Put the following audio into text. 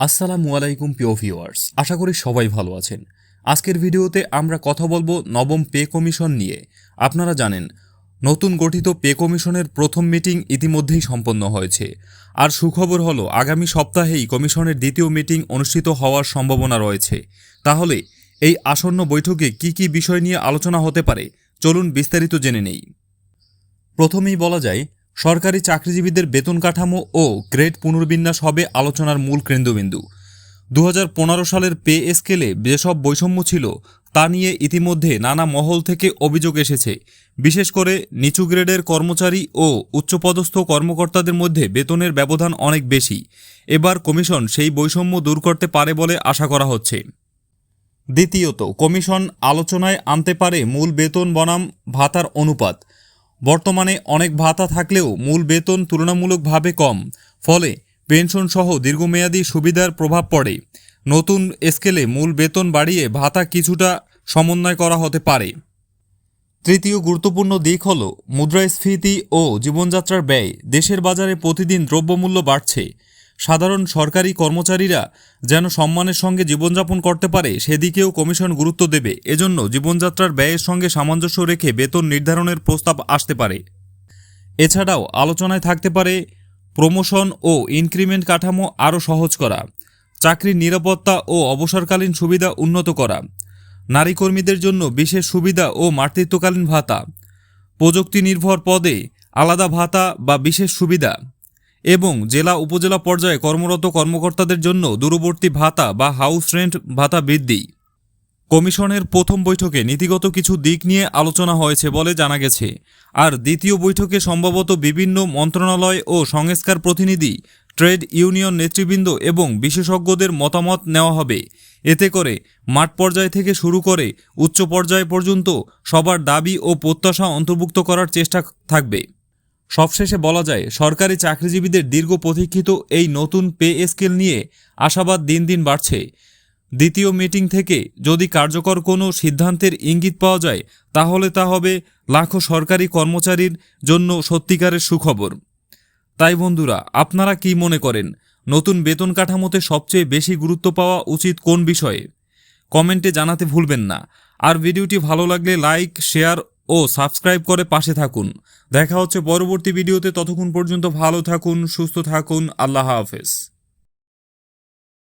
আসসালামু আলাইকুম পিও ভিওয়ার্স আশা করি সবাই ভালো আছেন। আজকের ভিডিওতে আমরা কথা বলব নবম পে কমিশন নিয়ে। আপনারা জানেন, নতুন গঠিত পে কমিশনের প্রথম মিটিং ইতিমধ্যেই সম্পন্ন হয়েছে। আর সুখবর হলো, আগামী সপ্তাহেই কমিশনের দ্বিতীয় মিটিং অনুষ্ঠিত হওয়ার সম্ভাবনা রয়েছে। তাহলে, এই আসন্ন বৈঠকে কি কি বিষয় নিয়ে আলোচনা হতে পারে, চলুন বিস্তারিত জেনে নেই। প্রথমেই বলা যায় সরকারি চাকরিজীবীদের বেতন কাঠামো ও গ্রেড পুনর্বিন্যাস হবে আলোচনার মূল কেন্দ্রবিন্দু। দু হাজার পনেরো সালের পে স্কেলে যেসব বৈষম্য ছিল, তা নিয়ে ইতিমধ্যে নানা মহল থেকে অভিযোগ এসেছে। বিশেষ করে নিচু গ্রেডের কর্মচারী ও উচ্চপদস্থ কর্মকর্তাদের মধ্যে বেতনের ব্যবধান অনেক বেশি। এবার কমিশন সেই বৈষম্য দূর করতে পারে বলে আশা করা হচ্ছে। দ্বিতীয়ত, কমিশন আলোচনায় আনতে পারে মূল বেতন, বনাম, ভাতার অনুপাত। বর্তমানে অনেক ভাতা থাকলেও মূল বেতন তুলনামূলকভাবে কম। ফলে পেনশন সহ দীর্ঘমেয়াদী সুবিধার প্রভাব পড়ে। নতুন স্কেলে মূল বেতন বাড়িয়ে ভাতা কিছুটা সমন্বয় করা হতে পারে। তৃতীয় গুরুত্বপূর্ণ দিক হল, মুদ্রাস্ফীতি ও জীবনযাত্রার ব্যয়। দেশের বাজারে প্রতিদিন দ্রব্যমূল্য বাড়ছে। সাধারণ সরকারি কর্মচারীরা যেন সম্মানের সঙ্গে জীবনযাপন করতে পারে, সেদিকেও কমিশন গুরুত্ব দেবে। এজন্য জীবনযাত্রার ব্যয়ের সঙ্গে সামঞ্জস্য রেখে বেতন নির্ধারণের প্রস্তাব আসতে পারে। এছাড়াও আলোচনায় থাকতে পারে, প্রমোশন ও ইনক্রিমেন্ট কাঠামো আরও সহজ করা চাকরির নিরাপত্তা ও অবসরকালীন সুবিধা উন্নত করা নারী কর্মীদের জন্য বিশেষ সুবিধা ও মাতৃত্বকালীন ভাতা প্রযুক্তি নির্ভর পদে আলাদা ভাতা বা বিশেষ সুবিধা এবং জেলা উপজেলা পর্যায়ে কর্মরত কর্মকর্তাদের জন্য দূরবর্তী ভাতা বা হাউস রেন্ট ভাতা বৃদ্ধি। কমিশনের প্রথম বৈঠকে নীতিগত কিছু দিক নিয়ে আলোচনা হয়েছে বলে জানা গেছে। আর দ্বিতীয় বৈঠকে সম্ভবত বিভিন্ন মন্ত্রণালয় ও সংস্কার প্রতিনিধি, ট্রেড ইউনিয়ন নেতৃবৃন্দ এবং বিশেষজ্ঞদের মতামত নেওয়া হবে। এতে করে মাঠ পর্যায় থেকে শুরু করে উচ্চ পর্যায় পর্যন্ত সবার দাবি ও প্রত্যাশা অন্তর্ভুক্ত করার চেষ্টা থাকবে। সবশেষে বলা যায়, সরকারি চাকরিজীবীদের দীর্ঘ প্রতীক্ষিত এই নতুন পে স্কেল নিয়ে আশাবাদ দিন দিন বাড়ছে। দ্বিতীয় মিটিং থেকে যদি কার্যকর কোনো সিদ্ধান্তের ইঙ্গিত পাওয়া যায়, তাহলে তা হবে লাখো সরকারি কর্মচারীর জন্য সত্যিকারের সুখবর। তাই বন্ধুরা, আপনারা কি মনে করেন, নতুন বেতন কাঠামোতে সবচেয়ে বেশি গুরুত্ব পাওয়া উচিত কোন বিষয়ে? কমেন্টে জানাতে ভুলবেন না। আর ভিডিওটি ভালো লাগলে লাইক, শেয়ার ও সাবস্ক্রাইব করে পাশে থাকুন। দেখা হচ্ছে পরবর্তী ভিডিওতে। ততক্ষণ পর্যন্ত ভালো থাকুন, সুস্থ থাকুন। আল্লাহ হাফেজ।